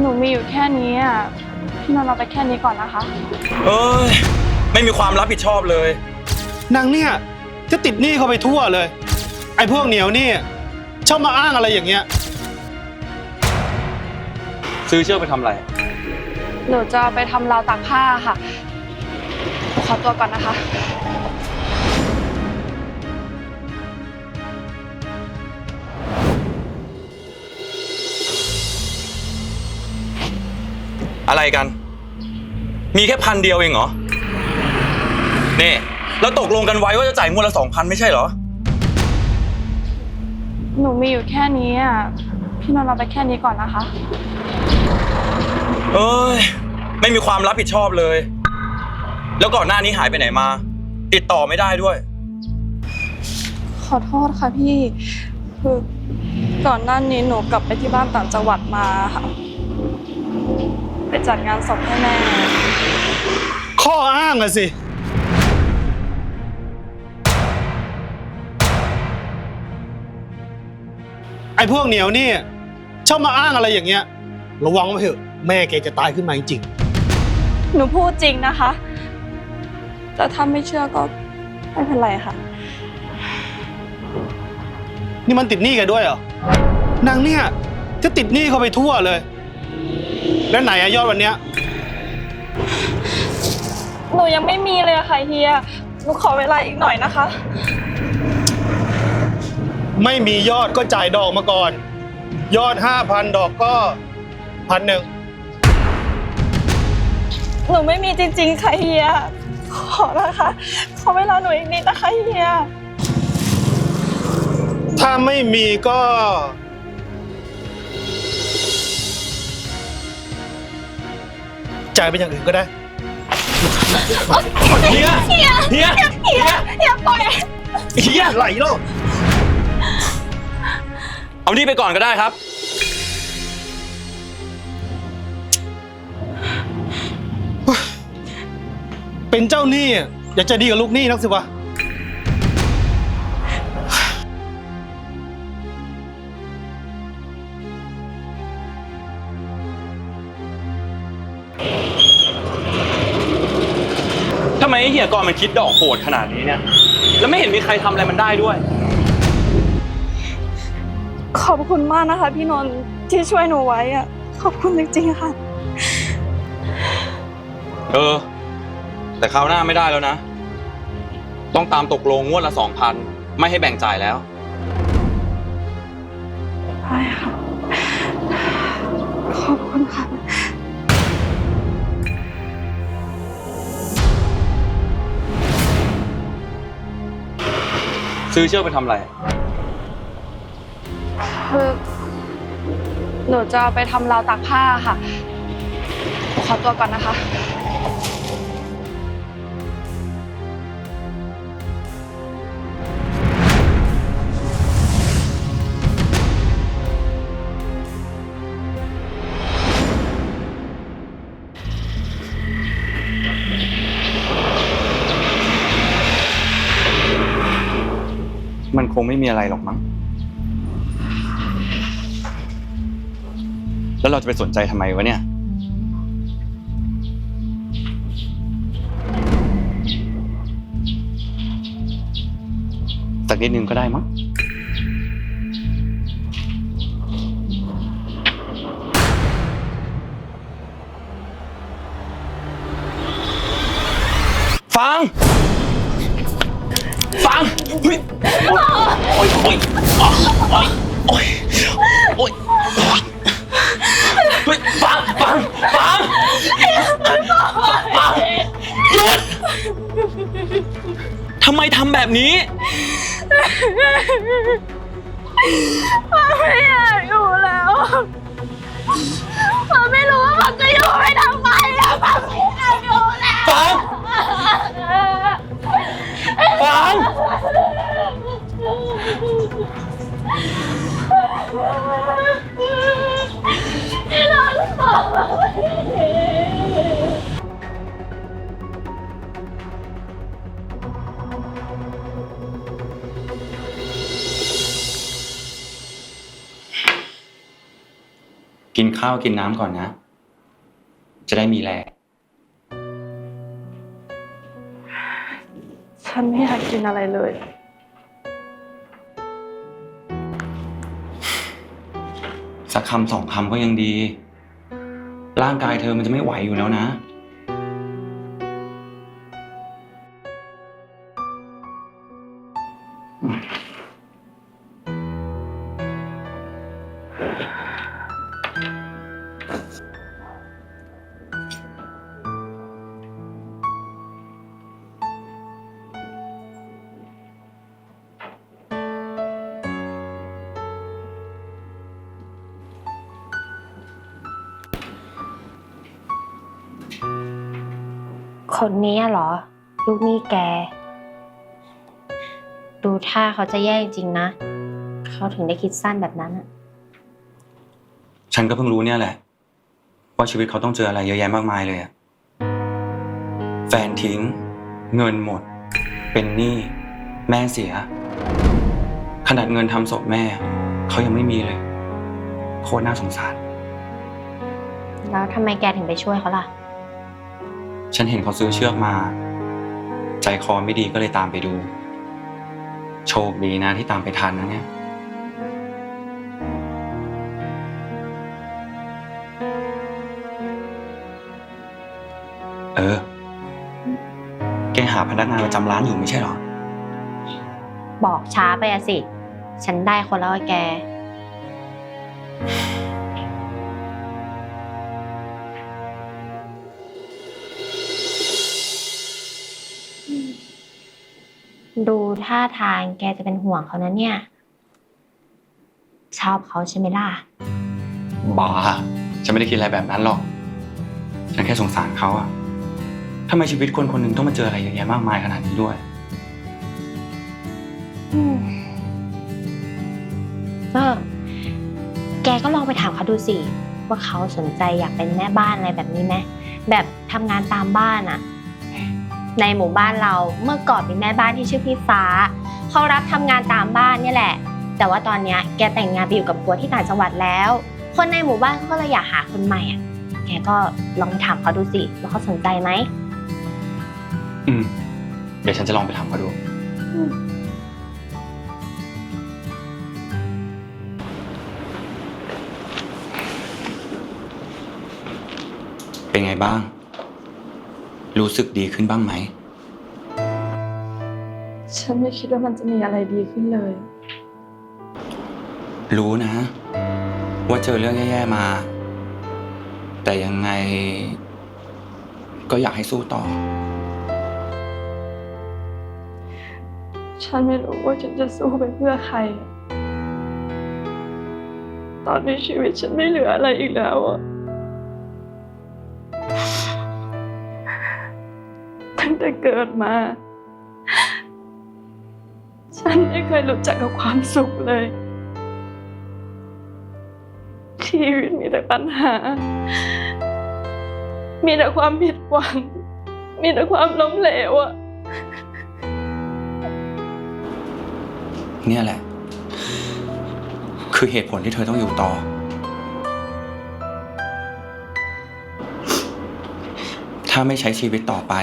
หนูมีอยู่แค่นี้อะพี่นนท์เอาไปแค่นี้ก่อนนะคะ เอ้ยไม่มีความรับผิดชอบเลย นางเนี่ยจะติดหนี้เขาไปทั่วเลย ไอ้พวกเหนียวนี่ชอบมาอ้างอะไรอย่างเงี้ย ซื้อเชือกไปทำอะไร หนูจะเอาไปทำราวตากผ้าค่ะหนูขอตัวก่อนนะคะ อะไรกัน มีแค่พันเดียวเองเหรอ นี่ แล้วตกลงกันไว้ว่าจะจ่ายงวดละสองพันไม่ใช่เหรอ หนูมีอยู่แค่นี้อะ พี่นนท์เอาไปแค่นี้ก่อนนะคะ เอ้ย ไม่มีความรับผิดชอบเลย แล้วก่อนหน้านี้หายไปไหนมา ติดต่อไม่ได้ด้วย ขอโทษค่ะพี่ คือก่อนหน้านี้หนูกลับไปที่บ้านต่างจังหวัดมาค่ะ ไปจัดงานศพให้แม่ ข้ออ้างอะสิ ไอ้พวกเหนียวนี่ชอบมาอ้างอะไรอย่างเงี้ย ระวังไว้เถอะแม่แกจะตายขึ้นมาจริงหนูพูดจริงนะคะ แต่ถ้าไม่เชื่อก็ไม่เป็นไรค่ะ ๆนี่มันติดหนี้แกด้วยเหรอนางเนี่ยจะติดหนี้เขาไปทั่วเลย แล้วไหนอะยอดวันเนี้ย หนูยังไม่มีเลยอะค่ะเฮีย หนูขอเวลาอีกหน่อยนะคะ ไม่มียอดก็จ่ายดอกมาก่อน ยอดห้าพันดอกก็พันหนึ่งหนูไม่มีจริงๆค่ะเฮีย ขอนะคะ ขอเวลาหนูอีกนิดนะคะเฮีย ถ้าไม่มีก็ จ่ายไปอย่างอื่นก็ได้เฮียเฮียเฮียเฮียอย่าปล่อยเฮียไหลแล้วเอานี่ไปก่อนก็ได้ครับ เป็นเจ้าหนี้อะอยากจะดีกับลูกหนี้นักสิวะ เฮียกรมันคิดดอกโหดขนาดนี้เนี่ย แล้วไม่เห็นมีใครทำอะไรมันได้ด้วย ขอบคุณมากนะคะ พี่นนท์ที่ช่วยหนูไว้อะขอบคุณจริงๆค่ะ เออ แต่คราวหน้าไม่ได้แล้วนะ ต้องตามตกลงงวดละสองพันไม่ให้แบ่งจ่ายแล้ว ใช่ค่ะ ซื้อเชือกไปทำอะไร คือหนูจะเอาไปทำราวตากผ้าค่ะ ขอตัวก่อนนะคะ มีอะไรหรอกมั้ง แล้วเราจะไปสนใจทำไมวะเนี่ย สักนิดนึงก็ได้มั้ง ฟัง เฮ้ยโอ๊ยโอ๊ยโอ๊ยโอ๊ยโอ๊ยเฮ้ยฟังฟังฟังฟังหยุดทำไมทำแบบนี้มันไม่อยากอยู่แล้วมันไม่รู้ว่ามันจะอยู่ไปทำาวกินน้ำก่อนนะ จะได้มีแรงฉันไม่อยากกินอะไรเลย สักคำสองคำก็ยังดี ร่างกายเธอมันจะไม่ไหวอยู่แล้วนะ คนนี้เหรอ ลูกหนี้แก ดูท่าเขาจะแย่จริงๆนะ เขาถึงได้คิดสั้นแบบนั้นอะฉันก็เพิ่งรู้เนี่ยแหละ ว่าชีวิตเขาต้องเจออะไรเยอะแยะมากมายเลยอะแฟนทิ้ง เงินหมด เป็นหนี้แม่เสีย ขนาดเงินทำศพแม่ เขายังไม่มีเลย โคตรน่าสงสาร แล้วทำไมแกถึงไปช่วยเขาล่ะ ฉันเห็นเขาซื้อเชือกมา ใจคอไม่ดีก็เลยตามไปดู โชคดีนะที่ตามไปทันนะเนี่ย เออ แกหาพนักงานประจำร้านอยู่ไม่ใช่หรอ บอกช้าไปอะสิ ฉันได้คนแล้วอะแก ดูท่าทางแกจะเป็นห่วงเขานะเนี่ย ชอบเขาใช่ไหมล่ะบ้าฉันไม่ได้คิดอะไรแบบนั้นหรอก ฉันแค่สงสารเขาอะทำไมชีวิตคนคนหนึ่งต้องมาเจออะไรเยอะแยะมากมายขนาดนี้ด้วยเออแกก็ลองไปถามเขาดูสิ ว่าเขาสนใจอยากเป็นแม่บ้านอะไรแบบนี้ไหมแบบทำงานตามบ้านอะ ในหมู่บ้านเราเมื่อก่อนมีแม่บ้านที่ชื่อพี่ฟ้าเขารับทำงานตามบ้านเนี่ยแหละ แต่ว่าตอนเนี้ยแกแต่งงานไปอยู่กับผัวที่ต่างจังหวัดแล้ว คนในหมู่บ้านเขาก็เลยอยากหาคนใหม่อะแกก็ลองไปถามเขาดูสิว่าเขาสนใจไหม อืม เดี๋ยวฉันจะลองไปถามเขาดู เป็นไงบ้าง รู้สึกดีขึ้นบ้างไหม ฉันไม่คิดว่ามันจะมีอะไรดีขึ้นเลย รู้นะ ว่าเจอเรื่องแย่ๆมา แต่ยังไง ก็อยากให้สู้ต่อ ฉันไม่รู้ว่าฉันจะสู้ไปเพื่อใคร ตอนนี้ชีวิตฉันไม่เหลืออะไรอีกแล้วอะ ตั้งแต่เกิดมา ฉันไม่เคยรู้จักกับความสุขเลย ชีวิตมีแต่ปัญหา มีแต่ความผิดหวัง มีแต่ความล้มเหลวอะเนี่ยแหละ คือเหตุผลที่เธอต้องอยู่ต่อ ถ้าไม่ใช้ชีวิตต่อไป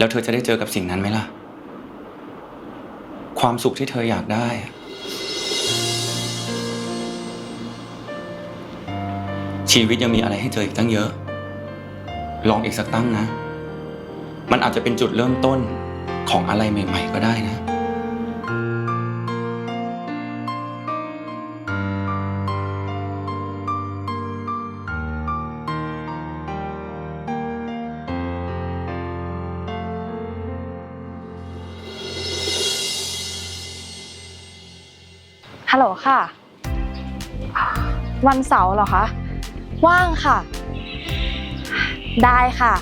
แล้วเธอจะได้เจอกับสิ่งนั้นไหมล่ะ ความสุขที่เธออยากได้ ชีวิตยังมีอะไรให้เจออีกตั้งเยอะ ลองอีกสักตั้งนะ มันอาจจะเป็นจุดเริ่มต้นของอะไรใหม่ ๆ ก็ได้นะ วันเสาร์เหรอคะ ว่างค่ะ ได้ค่ะ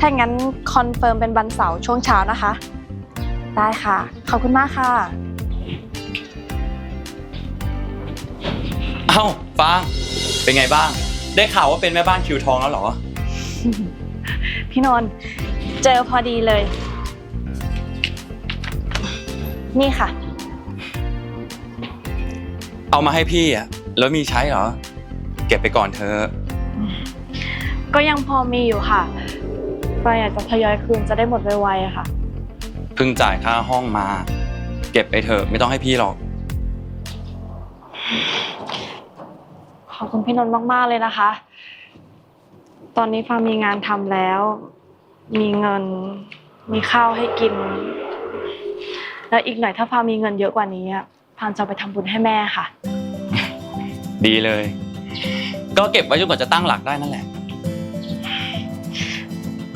ถ้างั้นคอนเฟิร์มเป็นวันเสาร์ช่วงเช้านะคะ ได้ค่ะ ขอบคุณมากค่ะ เอ้าฟางเป็นไงบ้าง ได้ข่าวว่าเป็นแม่บ้านคิวทองแล้วเหรอ พี่นนท์เจอพอดีเลย นี่ค่ะ เอามาให้พี่อะ แล้วมีใช้เหรอแกก็บไปก่อนเธอะก็ยังพอมีอยู่ค่ะปายอยากจะทยอยคืนจะได้หมดไวๆอะค่ะ เพิ่งจ่ายค่าห้องมา เก็บไปเถอะไม่ต้องให้พี่หรอก ขอบคุณพี่นนท์มากๆเลยนะคะ ตอนนี้ฟางมีงานทำแล้ว มีเงิน มีข้าวให้กิน แล้วอีกหน่อยถ้าฟางมีเงินเยอะกว่านี้อะฟางจะเอาไปทำบุญให้แม่ค่ะ ดีเลย ก็เก็บไว้จนกว่าจะตั้งหลักได้นั่นแหละ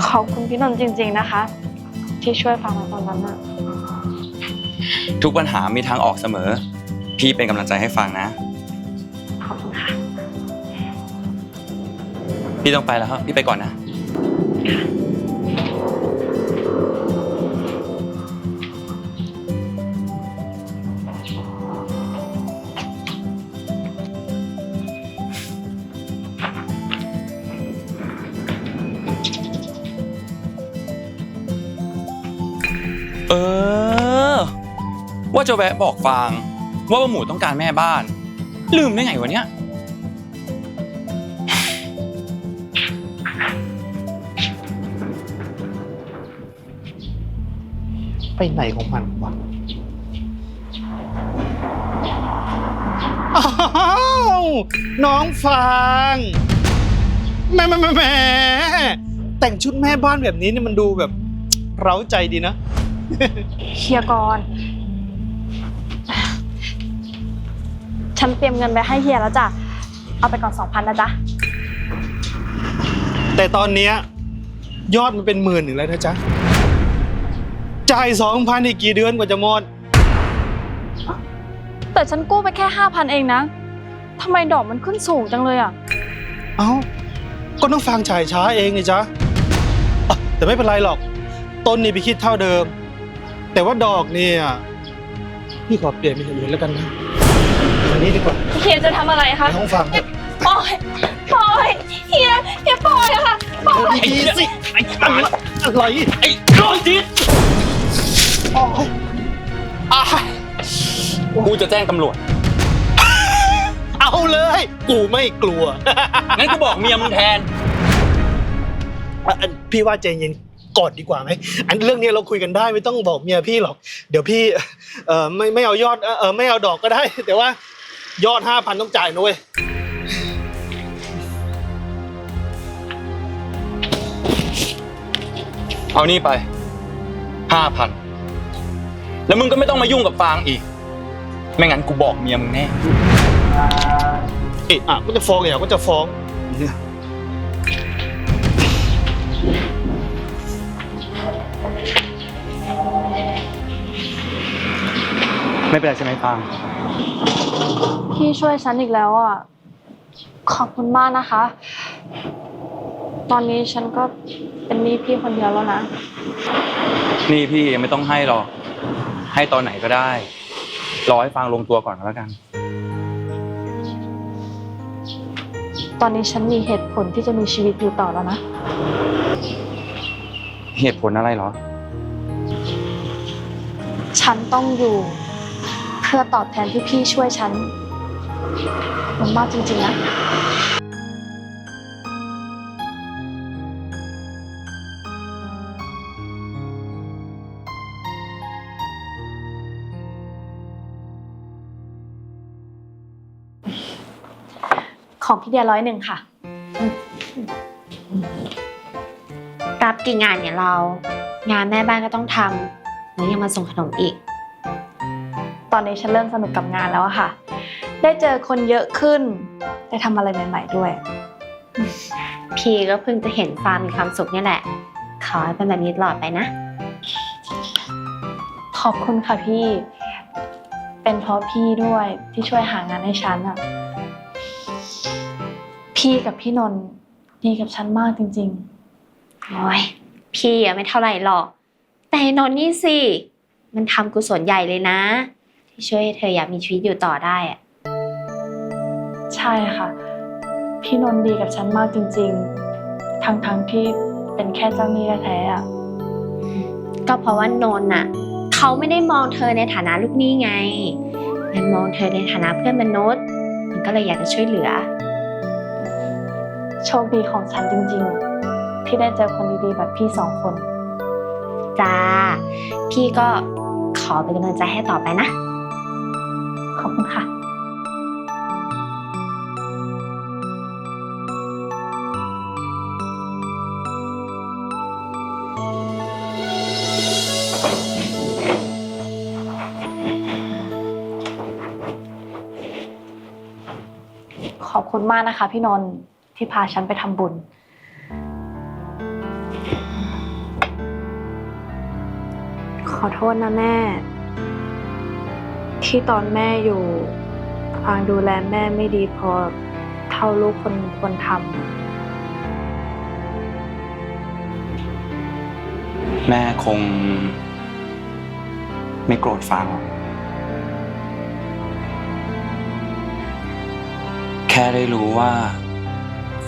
ขอบคุณพี่นนท์จริง ๆนะคะ ที่ช่วยฟังมาตอนนั้นอะทุกปัญหามีทางออกเสมอ พี่เป็นกำลังใจให้ฟังนะ ขอบคุณค่ะ พี่ต้องไปแล้วครับพี่ไปก่อนนะเอ จะแวะบอกฟาง ว่าป้าหมูต้องการแม่บ้าน ลืมได้ไงวะเนี่ยไปไหนของมันวะอ้าวน้องฟางแหม่แหม่แหม่แหม่แต่งชุดแม่บ้านแบบนี้เนี่ยมันดูแบบ เร้าใจดีนะเคลียร์ก่อ ฉันเตรียมเงินไปให้เฮียแล้วจ้ะ เอาไปก่อนสองพันนะจ๊ะ แต่ตอนเนี้ยยอดมันเป็นหมื่นหนึ่งแล้วนะจ๊ะ จ่ายสองพันอีกกี่เดือนกว่าจะหมด แต่ฉันกู้ไปแค่ห้าพันเองนะทำไมดอกมันขึ้นสูงจังเลยอะ เอ้า ก็ต้องฟังจ่ายช้าเองไงจ๊ะอะแต่ไม่เป็นไรหรอก ต้นนี่ไปคิดเท่าเดิม แต่ว่าดอกเนี่ยพี่ขอเปลี่ยนเป็นอย่างอื่นแล้วกันนะ อันนี้ดีกว่าเฮียจะทำอะไรคะน้องฟังเถอะปล่อยปล่อยเฮียเฮียปล่อยอะค่ะปล่อยดีๆสิไอ้อะไรอะไรไอ้โรคจิตโอ้ยอะกูจะแจ้งตำรวจ เอาเลย กูไม่กลัว งั้นกูบอกเมียมึงแทน อะอันพี่ว่าใจเย็นก่อนดีกว่าไหมอันเรื่องนี้เราคุยกันได้ไม่ต้องบอกเมียพี่หรอก เดี๋ยวพี่เออไม่ไม่เอายอดเออเออไม่เอาดอกก็ได้ แต่ว่า ยอดห้าพันต้องจ่ายนะเว้ย เอานี่ไปห้าพันแล้วมึงก็ไม่ต้องมายุ่งกับฟางอีก ไม่งั้นกูบอกเมียมึงแน่เอะอะก็จะฟ้องอย่างก็จะฟ้อง ไม่เป็นไรใช่ไหมฟาง พี่ช่วยฉันอีกแล้วอะ ขอบคุณมากนะคะ ตอนนี้ฉันก็เป็นหนี้พี่คนเดียวแล้วนะ นี่พี่ยังไม่ต้องให้หรอก ให้ตอนไหนก็ได้ รอให้ฟางลงตัวก่อนก็แล้วกัน ตอนนี้ฉันมีเหตุผลที่จะมีชีวิตอยู่ต่อแล้วนะ เหตุผลอะไรเหรอ ฉันต้องอยู่ เพื่อตอบแทนที่พี่ช่วยฉัน มันมากจริงๆนะของพี่เดียร้อยหนึ่งค่ะ รับกี่งานเนี่ยเรา งานแม่บ้านก็ต้องทำแล้วยังมาส่งขนมอีก ตอนนี้ฉันเริ่มสนุกกับงานแล้วอะค่ะ ได้เจอคนเยอะขึ้น ได้ทำอะไรใหม่ ๆ ด้วย พี่ก็เพิ่งจะเห็นฟาร์มมีความสุขเนี่ยแหละ ขอให้เป็นแบบนี้ตลอดไปนะ ขอบคุณค่ะพี่ เป็นเพราะพี่ด้วยที่ช่วยหางานให้ฉันอะพี่กับพี่นนท์ดีกับฉันมากจริงโอ้ยพี่อะไม่เท่าไหร่หรอก แต่ไอ้นนท์นี่สิ มันทำกุศลใหญ่เลยนะ ที่ช่วยให้เธออยากมีชีวิตอยู่ต่อได้อะๆ ใช่ค่ะ พี่นนท์ดีกับฉันมากจริง ๆ ทั้งๆที่เป็นแค่เจ้าหนี้แท้ๆอะก็เพราะว่านนท์น่ะเขาไม่ได้มองเธอในฐานะลูกหนี้ไงมันมองเธอในฐานะเพื่อนมนุษย์ มันก็เลยอยากจะช่วยเหลือ โชคดีของฉันจริงๆ ที่ได้เจอคนดีๆ แบบพี่สองคน จ้า พี่ก็ขอเป็นกำลังใจให้ต่อไปนะ ขอบคุณค่ะ อบคุณมากนะคะ พี่นนท์ที่พาฉันไปทำบุญ ขอโทษนะแม่ ที่ตอนแม่อยู่ฟางดูแลแม่ไม่ดีพอเท่าลูกคนควรทแม่คง ไม่โกรธฟังหรอก ค่ได้รู้ว่า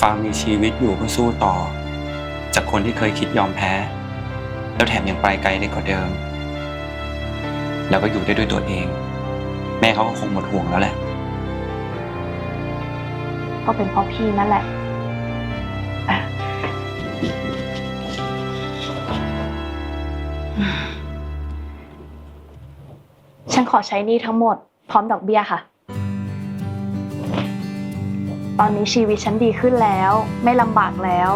ฟังมีชีวิตอยู่เพื่อสู้ต่อ จากคนที่เคยคิดยอมแพ้ แล้วแถมยังไปไกลได้กว่าเดิม แล้วก็อยู่ได้ด้วยตัวเอง แม่เขาก็คงหมดห่วงแล้วแหละ ก็เป็นเพราะพี่นั่นแหละอะฉันขอใช้หนี้ทั้งหมด พร้อมดอกเบี้ยค่ะ ตอนนี้ชีวิตฉันดีขึ้นแล้ว ไม่ลำบากแล้ว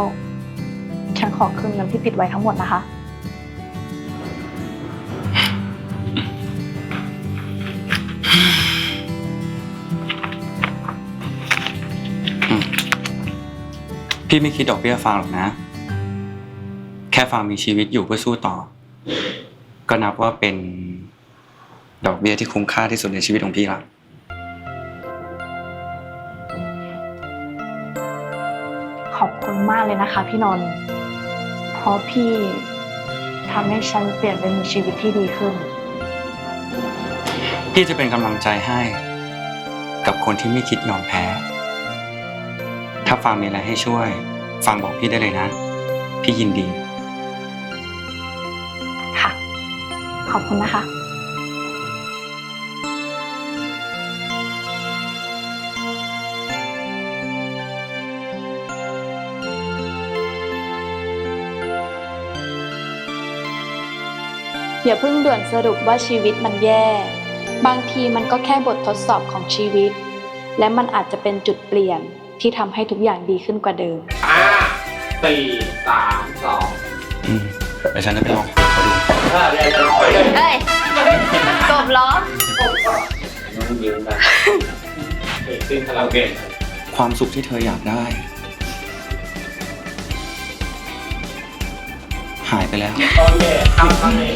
ฉันขอคืนเงินที่ติดไว้ทั้งหมดนะคะ พี่ไม่คิดดอกเบี้ยฟังหรอกนะ แค่ฟังมีชีวิตอยู่เพื่อสู้ต่อ ก็นับว่าเป็นดอกเบี้ยที่คุ้มค่าที่สุดในชีวิตของพี่ละ คุณมากเลยนะคะ พี่นนท์เพราะพี่ทำให้ฉันเปลี่ยนไปมีชีวิตที่ดีขึ้น พี่จะเป็นกำลังใจให้ กับคนที่ไม่คิดยอมแพ้ ถ้าฟังมีอะไรให้ช่วยฟังบอกพี่ได้เลยนะ พี่ยินดี ค่ะ ขอบคุณนะคะ อย่าเพิ่งด่วนสรุปว่าชีวิตมันแย่ บางทีมันก็แค่บททดสอบของชีวิต และมันอาจจะเป็นจุดเปลี่ยนที่ทำให้ทุกอย่างดีขึ้นกว่าเดิมห้าสี่สามสองอืมเดี๋ยวฉันจะไปลองคุยกับเขาดูห้าเดี๋ยวเดี๋ยวเดี๋ยวเอ้ยจบล้อน้องยืนกันเฮ้ยซึ่งคาราโอเกะความสุขที่เธออยากได้ หายไปแล้วโอเคเข้าเข้าเลย